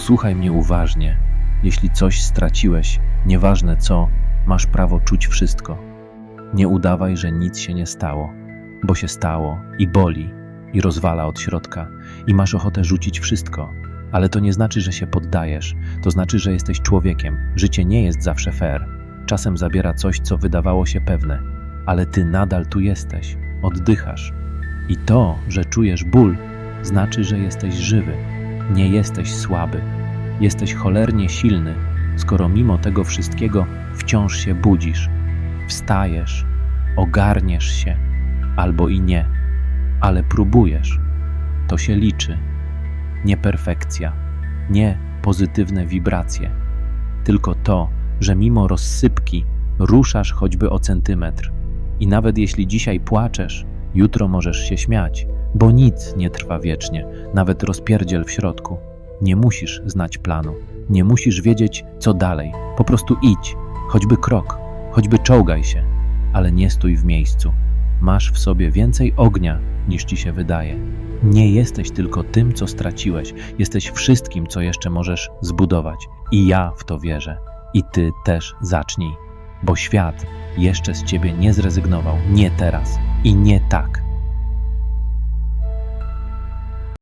Posłuchaj mnie uważnie. Jeśli coś straciłeś, nieważne co, masz prawo czuć wszystko. Nie udawaj, że nic się nie stało, bo się stało i boli, i rozwala od środka, i masz ochotę rzucić wszystko. Ale to nie znaczy, że się poddajesz, to znaczy, że jesteś człowiekiem. Życie nie jest zawsze fair. Czasem zabiera coś, co wydawało się pewne, ale ty nadal tu jesteś, oddychasz. I to, że czujesz ból, znaczy, że jesteś żywy. Nie jesteś słaby. Jesteś cholernie silny, skoro mimo tego wszystkiego wciąż się budzisz. Wstajesz, ogarniesz się, albo i nie, ale próbujesz. To się liczy. Nie perfekcja, nie pozytywne wibracje, tylko to, że mimo rozsypki ruszasz choćby o centymetr. I nawet jeśli dzisiaj płaczesz, jutro możesz się śmiać, bo nic nie trwa wiecznie, nawet rozpierdziel w środku. Nie musisz znać planu, nie musisz wiedzieć, co dalej. Po prostu idź, choćby krok, choćby czołgaj się, ale nie stój w miejscu. Masz w sobie więcej ognia, niż ci się wydaje. Nie jesteś tylko tym, co straciłeś, jesteś wszystkim, co jeszcze możesz zbudować. I ja w to wierzę. I ty też zacznij, bo świat jeszcze z ciebie nie zrezygnował, nie teraz i nie tak.